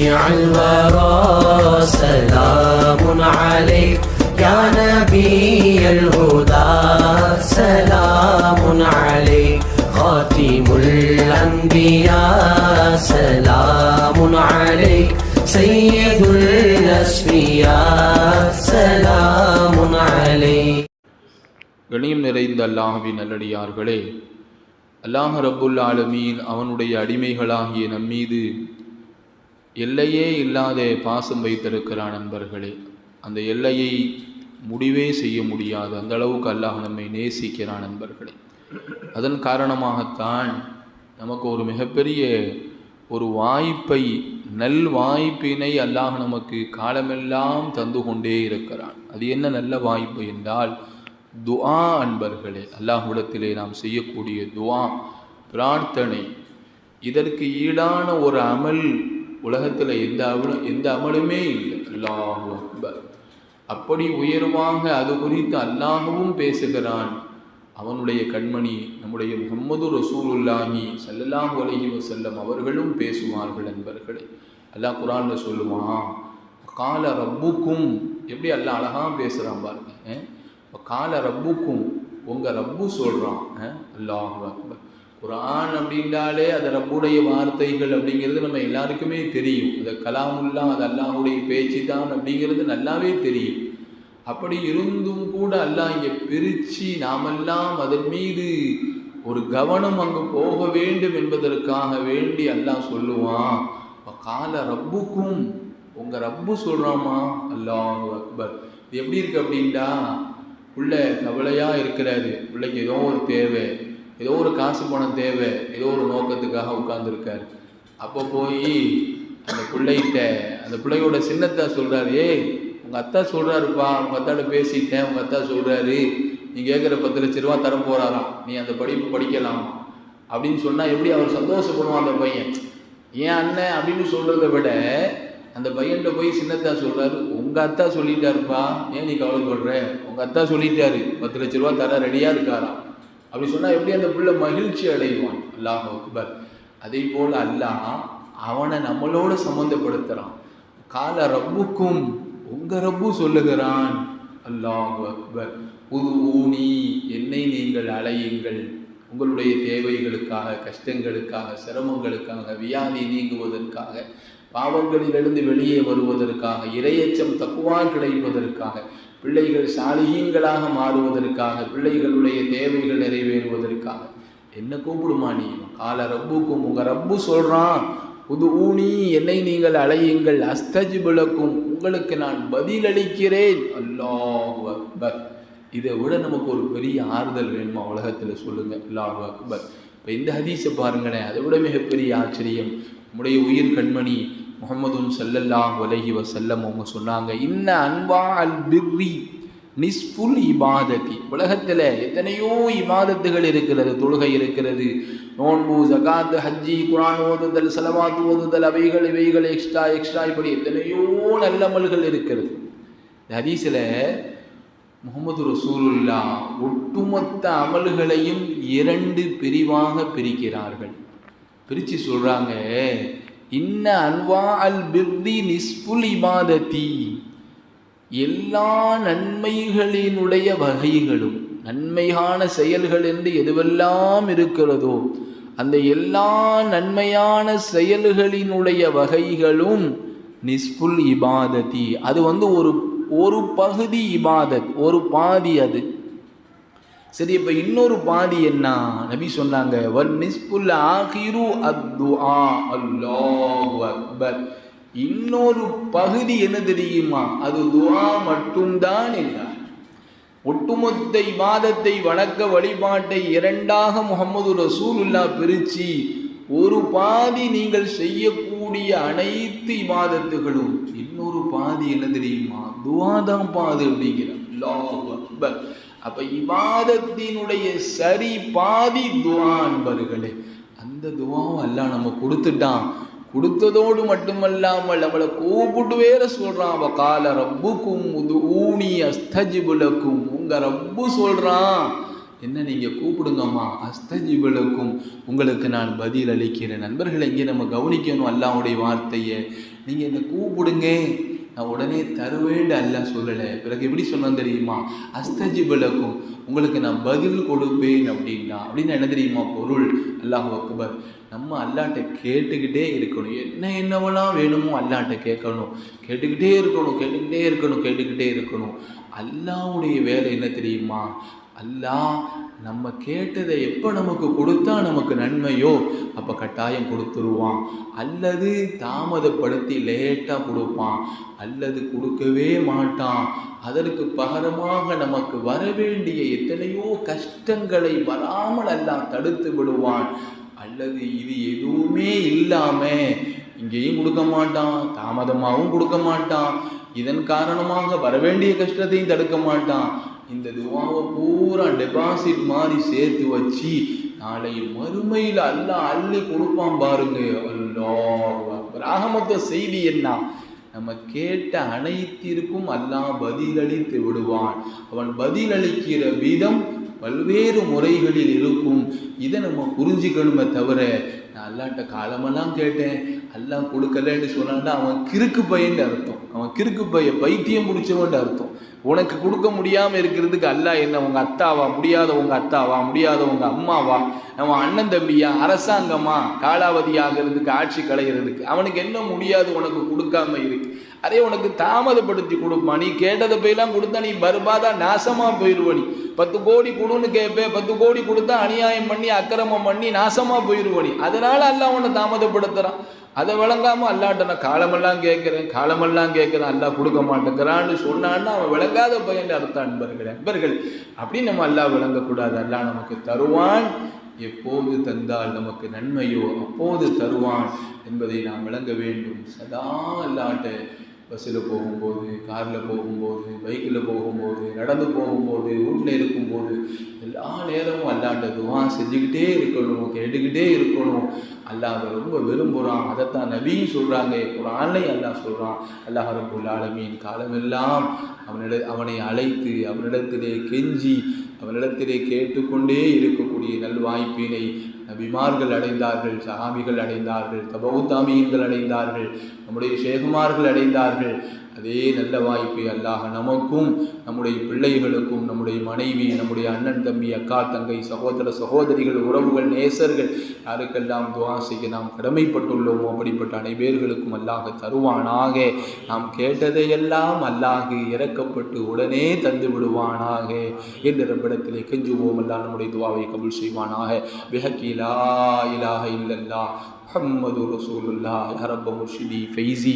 شفيع الورى سلام عليك يا نبي الهدى سلام عليك خاتم الأنبياء سلام عليك سيد الأسفياء سلام عليك கணியம் நிறைந்த அல்லாஹ்வின் நல்லடியார்களே அல்லாஹ் ரப்புல் ஆலமீன் அவனுடைய அடிமைகளாகிய நம்மீது எல்லையே இல்லாத பாசம் வைத்திருக்கிறான் நண்பர்களே. அந்த எல்லையை முடிவே செய்ய முடியாது. அந்த அளவுக்கு அல்லாஹ் நம்மை நேசிக்கிறான் நண்பர்களே. அதன் காரணமாகத்தான் நமக்கு ஒரு மிகப்பெரிய ஒரு வாய்ப்பை நல் வாய்ப்பினை அல்லாஹ் நமக்கு காலமெல்லாம் தந்து கொண்டே இருக்கிறான். அது என்ன நல்ல வாய்ப்பு என்றால் துஆ அன்பர்களே அல்லாஹ்விடத்திலே நாம் செய்யக்கூடிய துஆ பிரார்த்தனை இதற்கு ஈடான ஒரு அமல் உலகத்தில் எந்த அமலும் எந்த அமலுமே இல்லை. அல்லாஹு அக்பர். அப்படி உயர்வாக அது குறித்து அல்லாஹவும் பேசுகிறான். அவனுடைய கண்மணி நம்முடைய முகம்மது ரசூலுல்லாஹி செல்லலாம் அலைஹி வஸல்லம் அவர்களும் பேசுவார்கள் நண்பர்களே அல்லாஹ் குரான்ல சொல்லுவான் கால ரப்புக்கும் எப்படி அல்லாஹ் அழகாக பேசுகிறான் பாருங்க கால ரப்புக்கும் உங்கள் ரப்பு சொல்கிறான் அல்லாஹு அக்பர். குரான் அப்படின்றாலே அது ரப்புடைய வார்த்தைகள் அப்படிங்கிறது நம்ம எல்லாருக்குமே தெரியும். அது கலாமுல்லா அது அல்லாஹுடைய பேச்சு தான் அப்படிங்கிறது நல்லாவே தெரியும். அப்படி இருந்தும் கூட அல்லாஹ் இங்கே பிரித்து நாமெல்லாம் அதன் மீது ஒரு கவனம் அங்கு போக வேண்டும் என்பதற்காக வேண்டி அல்லாஹ் சொல்லுவான். "வ கால ரப்புக்கும் உங்கள் ரப்பு சொல்கிறாமா அல்லாஹ் அக்பர். இது எப்படி இருக்குது அப்படின்டா உள்ள கவலையாக இருக்கிறாரு. பிள்ளைக்கு ஏதோ ஒரு தேவை. ஏதோ ஒரு காசு பணம் தேவை ஏதோ ஒரு நோக்கத்துக்காக உட்காந்துருக்காரு அப்போ போய் அந்த பிள்ளைகிட்ட அந்த பிள்ளையோட சின்னத்தா சொல்கிறாரு ஏய் உங்கள் அத்தா சொல்கிறாருப்பா உங்கள் அத்தாட்ட பேசிட்டேன் உங்கள் அத்தா சொல்கிறாரு நீ கேட்குற பத்து லட்ச ரூபா தர போகிறாராம் நீ அந்த படிப்பு படிக்கலாம். அப்படின்னு சொன்னால் எப்படி அவர் சந்தோஷப்படுவான் அந்த பையன்? ஏன் அண்ணன் அப்படின்னு சொல்கிறத விட அந்த பையன்கிட்ட போய் சின்னத்தா சொல்கிறாரு உங்கள் அத்தா சொல்லிட்டாருப்பா ஏன் நீ கவலைப்படுற? உங்கள் அத்தா சொல்லிட்டாரு பத்து லட்ச ரூபா தர ரெடியாக இருக்காராம். அப்படி சொன்னால் எப்படி அந்த புள்ள மகிழ்ச்சி அடைவான்? அல்லாஹ் அக்பர். அதே போல் அல்லாஹ் அவனை நம்மளோட சம்மந்தப்படுத்துகிறான் கால ரப்புக்கும் உங்கள் ரப்பு சொல்லுகிறான். அல்லாஹ் அக்பர். புது ஊனி என்னை நீங்கள் அலையுங்கள். உங்களுடைய தேவைகளுக்காக கஷ்டங்களுக்காக சிரமங்களுக்காக வியாதி நீங்குவதற்காக பாவங்களிலிருந்து வெளியே வருவதற்காக இரையச்சம் தக்குவா கிடைப்பதற்காக பிள்ளைகள் சாலிகங்களாக மாறுவதற்காக பிள்ளைகளுடைய தேவைகள் நிறைவேறுவதற்காக. என்ன கூப்பிடுமா நீ? கால ரப்புக்கும் உங்க ரப்பு சொல்கிறான் புது ஊனி என்னை நீங்கள் அலையுங்கள் அஸ்தஜிபுலக்கும் உங்களுக்கு நான் பதிலளிக்கிறேன். அல்லாஹு அக்பர். இதை விட நமக்கு ஒரு பெரிய ஆறுதல் வேணுமா உலகத்தில் சொல்லுங்கள் அல்லாஹு அக்பர். இப்போ இந்த ஹதீஸை பாருங்களேன் அதை விட மிகப்பெரிய ஆச்சரியம். நம்முடைய உயிர் கண்மணி முகமதுன் சல்லல்லாஹ் உலகி வசல்லம் அவங்க சொன்னாங்க இன்ன அன்பா அல் பிர்ரி நிஸ்புல் இபாதத்தி. உலகத்தில் எத்தனையோ இபாதத்துகள் இருக்கிறது தொழுகை இருக்கிறது. நோன்பு ஜகாத்து ஹஜ்ஜி குரான் ஓதுதல் செலவாத்து ஓதுதல் அவைகள் இவைகள் எக்ஸ்ட்ரா எக்ஸ்ட்ரா இப்படி எத்தனையோ நல்லமல்கள் இருக்கிறது. ஹதீஸில் முகமது ரசூலுல்லா ஒட்டுமொத்த அமல்களையும் இரண்டு பிரிவாக பிரிக்கிறார்கள். பிரித்து சொல்கிறாங்க இன்ன அல்வா அல் பிர்தி நிஸ்புல் இபாதத்தி எல்லா நன்மைகளினுடைய வகைகளும் நன்மையான செயல்கள் என்று எதுவெல்லாம் இருக்கிறதோ அந்த எல்லா நன்மையான செயல்களினுடைய வகைகளும் நிஸ்புல் இபாததி. அது வந்து ஒரு ஒரு பகுதி இபாதத் ஒரு பாதி அது. சரி இப்போ இன்னொரு பாதி என்ன? நபி சொன்னாங்க வன் நிஸ்புல் ஆகிரு அத்துஆ. அல்லாஹு அக்பர். இன்னொரு பகுதி என்ன தெரியுமா? அது துவா மட்டும்தான் என்றார் ஒட்டுமொத்த இவாதத்தை வணக்க வழிபாட்டை இரண்டாக முகமது ரசூலுல்லா பிரிச்சு ஒரு பாதி நீங்கள் செய்யக்கூடிய அனைத்து இவாதத்துகளும் இன்னொரு பாதி என்ன தெரியுமா? துவாதான் பாது அப்படிங்கிறார் அக்பர். அப்ப இபாதத்தினுடைய சரி பாதி துவா என்பர்களே அந்த துவாவும் அல்ல நம்ம கொடுத்துட்டான். கொடுத்ததோடு மட்டுமல்லாமல் நம்மளை கூப்பிட்டு வேற சொல்றான். அவ கால ரப்புக்கும் ஊனி அஸ்தஜிபுலக்கும் உங்க ரப்பு சொல்றான். என்ன நீங்கள் கூப்பிடுங்கம்மா? அஸ்தஜிபுலக்கும் உங்களுக்கு நான் பதில் அளிக்கிறேன். நண்பர்களை இங்கே நம்ம கவனிக்கணும். அல்லாவுடைய வார்த்தையை. நீங்கள் என்ன கூப்பிடுங்க. நான் உடனே தருவேண்டு அல்லாஹ் சொல்லலை. பிறகு எப்படி சொன்னோம் தெரியுமா? அஸ்தஜிபலுக்கும் உங்களுக்கு நான் பதில் கொடுப்பேன் அப்படின்னா. அப்படின்னு என்ன தெரியுமா? பொருள். அல்லாஹ் அக்பர். நம்ம அல்லாட்ட கேட்டுக்கிட்டே இருக்கணும். என்ன என்னவெல்லாம் வேணுமோ அல்லாட்ட கேட்கணும். கேட்டுக்கிட்டே இருக்கணும் கேட்டுக்கிட்டே இருக்கணும் கேட்டுக்கிட்டே இருக்கணும். அல்லாவுடைய வேலை என்ன தெரியுமா? அல்லாஹ் நம்ம கேட்டதை எப்போ நமக்கு கொடுத்தா நமக்கு நன்மையோ? அப்போ கட்டாயம் கொடுத்துருவான். அல்லது தாமதப்படுத்தி லேட்டாக கொடுப்பான். அல்லது கொடுக்கவே மாட்டான். அதற்கு பகரமாக நமக்கு வர வேண்டிய எத்தனையோ கஷ்டங்களை வராமல் எல்லாம் தடுத்து விடுவான். அல்லது இது எதுவுமே இல்லாமல் இங்கேயும் கொடுக்க மாட்டான் தாமதமாகவும் கொடுக்க மாட்டான். இதன் காரணமாக வரவேண்டிய கஷ்டத்தையும் தடுக்க மாட்டான். இந்த துவாவை பூரா டெபாசிட் மாதிரி சேர்த்து வச்சு நாளை மறுமையில் அல்லா அள்ளி கொடுப்பான் பாருங்க. அல்லாஹ் ஆகமொத்த செய்தி என்ன? நம்ம கேட்ட அனைத்திற்கும் அல்லாஹ் பதிலளித்து விடுவான். அவன் பதிலளிக்கிற விதம் பல்வேறு முறைகளில் இருக்கும். இதை நம்ம புரிஞ்சுக்கணுமே தவிர நான் அல்லாட்ட காலமெல்லாம் கேட்டேன். எல்லாம் கொடுக்கலன்னு சொன்னான்னா அவன் கிறுக்கு பையன்னு அர்த்தம். அவன் கிறுக்கு பைய பைத்தியம் பிடிச்சவன்ட்டு அர்த்தம். உனக்கு கொடுக்க முடியாமல் இருக்கிறதுக்கு அல்லா என்ன? உங்கள் அத்தாவா? முடியாதவங்க அத்தாவா? முடியாதவங்க அம்மாவா? அவன் அண்ணன் தம்பியா? அரசாங்கமா? காலாவதி ஆகிறதுக்கு ஆட்சி கலைகிறதுக்கு அவனுக்கு என்ன முடியாது உனக்கு கொடுக்காம இருக்கு. அதே உனக்கு தாமதப்படுத்தி கொடுப்பான் நீ கேட்டதை போயெல்லாம் கொடுத்தா நீ பர்பாதா நாசமாக போயிடுவ நீ. பத்து கோடி கொடுன்னு கேட்பே பத்து கோடி கொடுத்தா அநியாயம் பண்ணி அக்கிரமம் பண்ணி நாசமாக போயிடுவ நீ. அதனால அல்லாஹ் உன்னை தாமதப்படுத்துகிறான் அதை விளங்காமல் அல்லாட்ட நான் காலமெல்லாம் கேட்குறேன் காலமெல்லாம் கேட்குறேன் அல்லா கொடுக்க மாட்டேங்கிறான்னு சொன்னான்னா அவன் விளங்காத பையன் அர்த்தம் அன்பர்கள் அன்பர்கள். அப்படி நம்ம அல்லாஹ் விளங்கக்கூடாது. அல்லா நமக்கு தருவான் எப்போது தந்தால் நமக்கு நன்மையோ அப்போது தருவான் என்பதை நாம் விளங்க வேண்டும். சதா அல்லாட்ட பஸ்ஸில் போகும்போது காரில் போகும்போது பைக்கில் போகும்போது நடந்து போகும்போது வீட்டில் இருக்கும்போது எல்லா நேரமும் அல்லாட்ட துவா செஞ்சுக்கிட்டே இருக்கணும் கேட்டுக்கிட்டே இருக்கணும். அல்லாஹ் ரொம்ப விரும்புகிறான் அதைத்தான் நபியும் சொல்கிறாங்க குரான்லையும் அல்லாஹ் சொல்கிறான் அல்லாஹ் ரப்புல் ஆலமீன் காலமெல்லாம் அவனிட அவனை அழைத்து அவனிடத்திலே கெஞ்சி அவனிடத்திலே கேட்டுக்கொண்டே இருக்கக்கூடிய நல்வாய்ப்பினை நபிமார்கள் அடைந்தார்கள் சஹாபிகள் அடைந்தார்கள் தபவுத்தாமியன்கள் அடைந்தார்கள் நம்முடைய ஷேகுமார்கள் அடைந்தார்கள். அதே நல்ல வாய்ப்பை அல்லாஹ் நமக்கும் நம்முடைய பிள்ளைகளுக்கும் நம்முடைய மனைவி நம்முடைய அண்ணன் தம்பி அக்கா தங்கை சகோதர சகோதரிகள் உறவுகள் நேசர்கள் யாருக்கெல்லாம் துவா செய்ய நாம் கடமைப்பட்டுள்ளோமோ அப்படிப்பட்ட அனைவர்களுக்கும் அல்லாஹ் தருவானாக. நாம் கேட்டதையெல்லாம் அல்லாஹ் இறக்கப்பட்டு உடனே தந்து விடுவானாக என்ற ரப்பிடத்திலே கெஞ்சுவோம். அல்லாஹ் நம்முடைய துவாவை கபுல் செய்வானாக. பிஹக்கி இலாக இலாஹ இல்லல்லா முஹம்மது ரசூலுல்லாஹ். யா ரப்ப முர்ஷிதி ஃபைசி